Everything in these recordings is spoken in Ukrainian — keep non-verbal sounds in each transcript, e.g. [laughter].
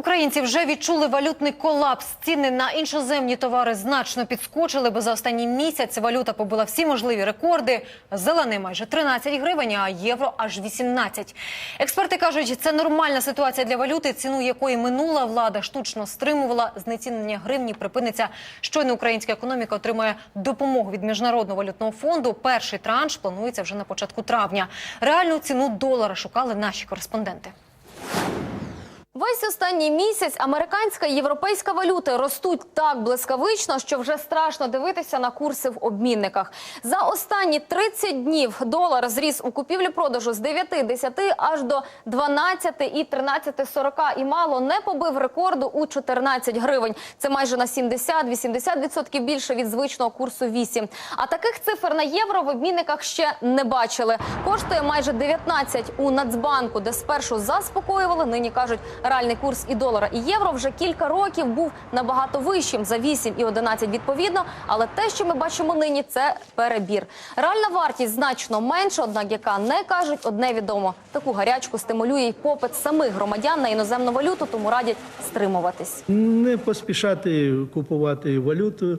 Українці вже відчули валютний колапс. Ціни на іншоземні товари значно підскочили, бо за останній місяць валюта побила всі можливі рекорди. Зелений майже 13 гривень, а євро аж 18. Експерти кажуть, це нормальна ситуація для валюти, ціну якої минула влада штучно стримувала. Знецінення гривні припиниться. Щойно українська економіка отримає допомогу від міжнародного валютного фонду. Перший транш планується вже на початку травня. Реальну ціну долара шукали наші кореспонденти. Весь останній місяць американська і європейська валюти ростуть так блискавично, що вже страшно дивитися на курси в обмінниках. За останні 30 днів долар зріс у купівлі-продажу з 9-10 аж до 12 і 13,40 і мало не побив рекорду у 14 гривень. Це майже на 70-80% більше від звичного курсу 8. А таких цифр на євро в обмінниках ще не бачили. Коштує майже 19 у Нацбанку, де спершу заспокоювали, нині кажуть, реальний курс і долара, і євро вже кілька років був набагато вищим за 8 і 11 відповідно. Але те, що ми бачимо нині, це перебір. Реальна вартість значно менша, однак яка не кажуть, одне відомо. Таку гарячку стимулює й попит самих громадян на іноземну валюту, тому радять стримуватись. Не поспішати купувати валюту,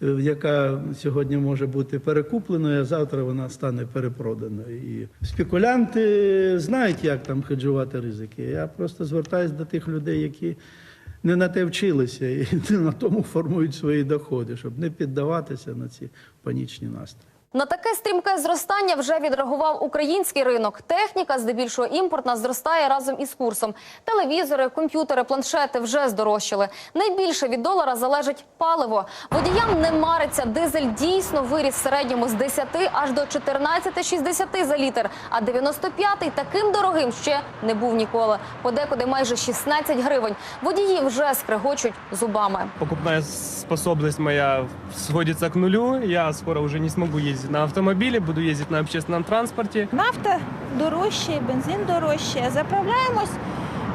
яка сьогодні може бути перекупленою, а завтра вона стане перепроданою. І спекулянти знають, як там хеджувати ризики. Я просто звертаюся до тих людей, які не на те вчилися і [laughs] на тому формують свої доходи, щоб не піддаватися на ці панічні настрої. На таке стрімке зростання вже відреагував український ринок. Техніка, здебільшого імпортна, зростає разом із курсом. Телевізори, комп'ютери, планшети вже здорожчали. Найбільше від долара залежить паливо. Водіям не мариться. Дизель дійсно виріс в середньому з 10 аж до 14,60 за літр. А 95-й таким дорогим ще не був ніколи. Подекуди майже 16 гривень. Водії вже скрегочуть зубами. покупная способность моя сходится к нулю. Я скоро уже не смогу ездить на автомобиле, буду ездить на общественном транспорте. Нафта дорожче, бензин дорожче. Заправляємось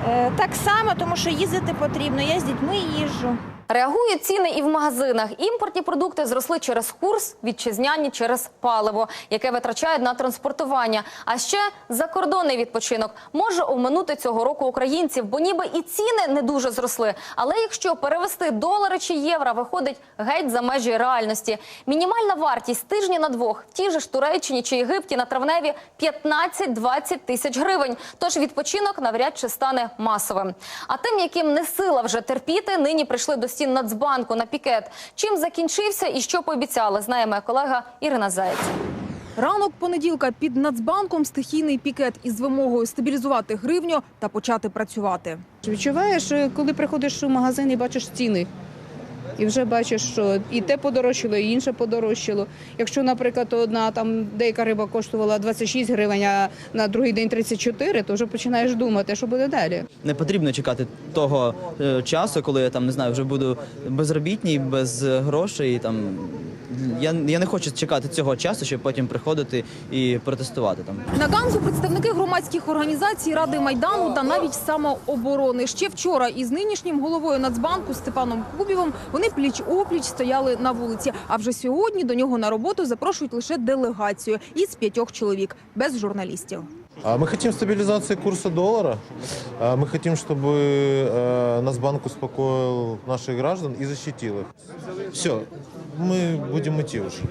е, так само, тому що їздити потрібно. Я з дітьми їжджу. Реагують ціни і в магазинах. Імпортні продукти зросли через курс, вітчизняні через паливо, яке витрачають на транспортування. А ще закордонний відпочинок може оминути цього року українців, бо ніби і ціни не дуже зросли. Але якщо перевести долари чи євро, виходить геть за межі реальності. Мінімальна вартість тижні на двох в тій же ж Туреччині чи Єгипті на травневі 15-20 тисяч гривень. Тож відпочинок навряд чи стане масовим. А тим, яким не сила вже терпіти, нині прийшли до стін Нацбанку на пікет. Чим закінчився і що пообіцяли, знає моя колега Ірина Заєць. Ранок понеділка під Нацбанком стихійний пікет із вимогою стабілізувати гривню та почати працювати. Відчуваєш, е, коли приходиш у магазин і бачиш ціни. І вже бачиш, що і те подорожчало, і інше подорожчало. Якщо, наприклад, одна там деяка риба коштувала 26 гривень, а на другий день 34, то вже починаєш думати, що буде далі. Не потрібно чекати того е, часу, коли я там не знаю, вже буду безробітній, без грошей. Там я, я не хочу чекати цього часу, щоб потім приходити і протестувати там. На ганку представники громадських організацій Ради Майдану та навіть самооборони. Ще вчора із нинішнім головою Нацбанку Степаном Кубівим вони пліч-опліч стояли на вулиці. А вже сьогодні до нього на роботу запрошують лише делегацію із п'ятьох чоловік без журналістів. А Мы хотим стабилизации курса доллара. А Мы хотим, чтобы э, Нацбанк успокоил наших граждан и защитил их. Все, мы будем идти уже.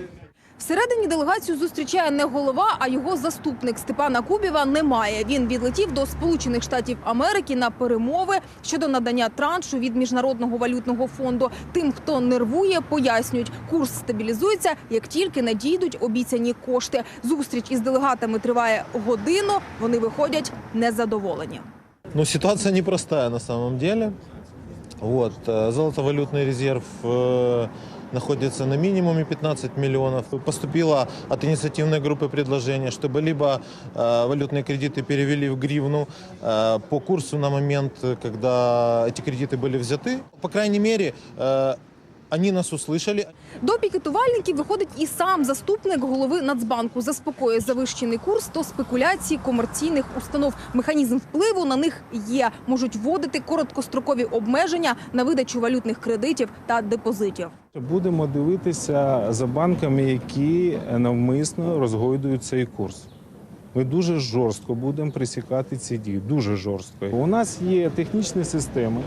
Всередині делегацію зустрічає не голова, а його заступник Степана Кубіва немає. Він відлетів до Сполучених Штатів Америки на перемови щодо надання траншу від міжнародного валютного фонду. Тим, хто нервує, пояснюють, курс стабілізується, як тільки надійдуть обіцяні кошти. Зустріч із делегатами триває годину. Вони виходять незадоволені. Ну, ситуация непростая на самом деле. Вот, э, золотовалютный резерв э, находится на минимуме 15 миллионов. Поступило от инициативной группы предложение, чтобы либо э, валютные кредиты перевели в гривну э, по курсу на момент, э, когда эти кредиты были взяты. По крайней мере, э, они нас услышали, До пікетувальників виходить і сам заступник голови Нацбанку. Заспокоює завищений курс то спекуляції комерційних установ. Механізм впливу на них є. Можуть вводити короткострокові обмеження на видачу валютних кредитів та депозитів. Будемо дивитися за банками, які навмисно розгойдують цей курс. Ми дуже жорстко будемо пресікати ці дії. Дуже жорстко. У нас є технічні системи,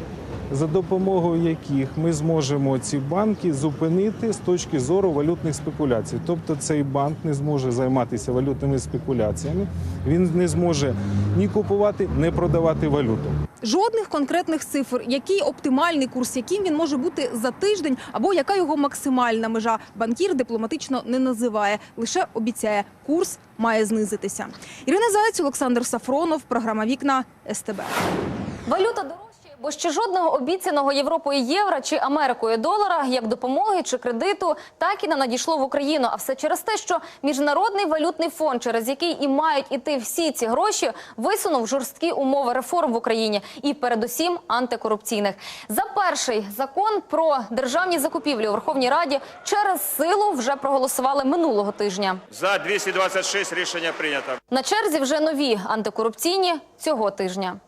за допомогою яких ми зможемо ці банки зупинити з точки зору валютних спекуляцій. Тобто цей банк не зможе займатися валютними спекуляціями, він не зможе ні купувати, ні продавати валюту. Жодних конкретних цифр, який оптимальний курс, яким він може бути за тиждень, або яка його максимальна межа. Банкір дипломатично не називає, лише обіцяє, курс має знизитися. Ірина Заєць, Олександр Сафронов, програма Вікна СТБ. Валюта бо ще жодного обіцяного Європою євро чи Америкою долара, як допомоги чи кредиту, так і не надійшло в Україну. А все через те, що міжнародний валютний фонд, через який і мають іти всі ці гроші, висунув жорсткі умови реформ в Україні і, передусім, антикорупційних. За перший закон про державні закупівлі у Верховній Раді через силу вже проголосували минулого тижня. За 226 рішення прийнято. На черзі вже нові антикорупційні цього тижня.